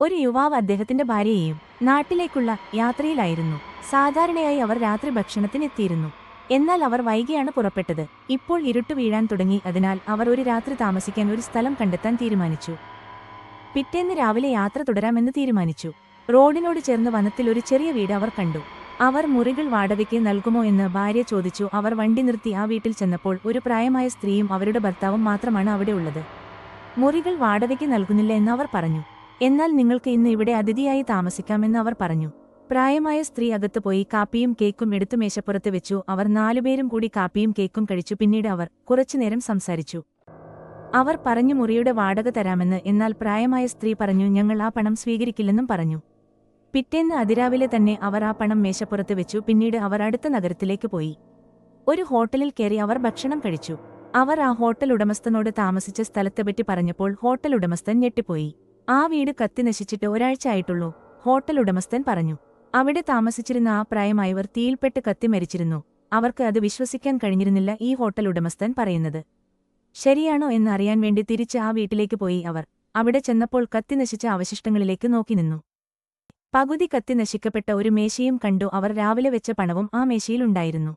ഒരു യുവാവ് അദ്ദേഹത്തിന്റെ ഭാര്യയെയും നാട്ടിലേക്കുള്ള യാത്രയിലായിരുന്നു. സാധാരണയായി അവർ രാത്രി ഭക്ഷണത്തിനെത്തിയിരുന്നു. എന്നാൽ അവർ വൈകിയാണ് പുറപ്പെട്ടത്. ഇപ്പോൾ ഇരുട്ടു വീഴാൻ തുടങ്ങി. അതിനാൽ അവർ ഒരു രാത്രി താമസിക്കാൻ ഒരു സ്ഥലം കണ്ടെത്താൻ തീരുമാനിച്ചു. പിറ്റേന്ന് രാവിലെ യാത്ര തുടരാമെന്ന് തീരുമാനിച്ചു. റോഡിനോട് ചേർന്ന് വനത്തിൽ ഒരു ചെറിയ വീട് അവർ കണ്ടു. അവർ മുറികൾ വാടകയ്ക്ക് നൽകുമോ എന്ന് ഭാര്യ ചോദിച്ചു. അവർ വണ്ടി നിർത്തി ആ വീട്ടിൽ ചെന്നപ്പോൾ ഒരു പ്രായമായ സ്ത്രീയും അവരുടെ ഭർത്താവും മാത്രമാണ് അവിടെ ഉള്ളത്. മുറികൾ വാടകയ്ക്ക് നൽകുന്നില്ല എന്ന് അവർ പറഞ്ഞു. എന്നാൽ നിങ്ങൾക്ക് ഇന്ന് ഇവിടെ അതിഥിയായി താമസിക്കാമെന്ന് അവർ പറഞ്ഞു. പ്രായമായ സ്ത്രീ അകത്ത് പോയി കാപ്പിയും കേക്കും എടുത്തു മേശപ്പുറത്ത് വെച്ചു. അവർ നാലുപേരും കൂടി കാപ്പിയും കേക്കും കഴിച്ചു. പിന്നീട് അവർ കുറച്ചുനേരം സംസാരിച്ചു. അവർ പറഞ്ഞു മുറിയുടെ വാടക തരാമെന്ന്. എന്നാൽ പ്രായമായ സ്ത്രീ പറഞ്ഞു ഞങ്ങൾ ആ പണം സ്വീകരിക്കില്ലെന്നും പറഞ്ഞു. പിറ്റേന്ന് അതിരാവിലെ തന്നെ അവർ ആ പണം മേശപ്പുറത്ത് വെച്ചു. പിന്നീട് അവർ അടുത്ത നഗരത്തിലേക്ക് പോയി. ഒരു ഹോട്ടലിൽ കയറി അവർ ഭക്ഷണം കഴിച്ചു. അവർ ആ ഹോട്ടൽ ഉടമസ്ഥനോട് താമസിച്ച സ്ഥലത്തെപ്പറ്റി പറഞ്ഞപ്പോൾ ഹോട്ടൽ ഉടമസ്ഥൻ ഞെട്ടിപ്പോയി. ആ വീട് കത്തി നശിച്ചിട്ട് ഒരാഴ്ച ആയിട്ടുള്ളൂ ഹോട്ടൽ ഉടമസ്ഥൻ പറഞ്ഞു. അവിടെ താമസിച്ചിരുന്ന ആ പ്രായമായവർ തീയിൽപ്പെട്ട് കത്തി മരിച്ചിരുന്നു. അവർക്ക് അത് വിശ്വസിക്കാൻ കഴിഞ്ഞിരുന്നില്ല ഈ ഹോട്ടൽ ഉടമസ്ഥൻ പറയുന്നത്. ശരിയാണോ എന്നറിയാൻ വേണ്ടി തിരിച്ച് ആ വീട്ടിലേക്ക് പോയി അവർ. അവിടെ ചെന്നപ്പോൾ കത്തി നശിച്ച അവശിഷ്ടങ്ങളിലേക്ക് നോക്കി നിന്നു. പകുതി കത്തി നശിക്കപ്പെട്ട ഒരു മേശയും കണ്ടു അവർ രാവിലെ വെച്ച പണവും ആ മേശയിലുണ്ടായിരുന്നു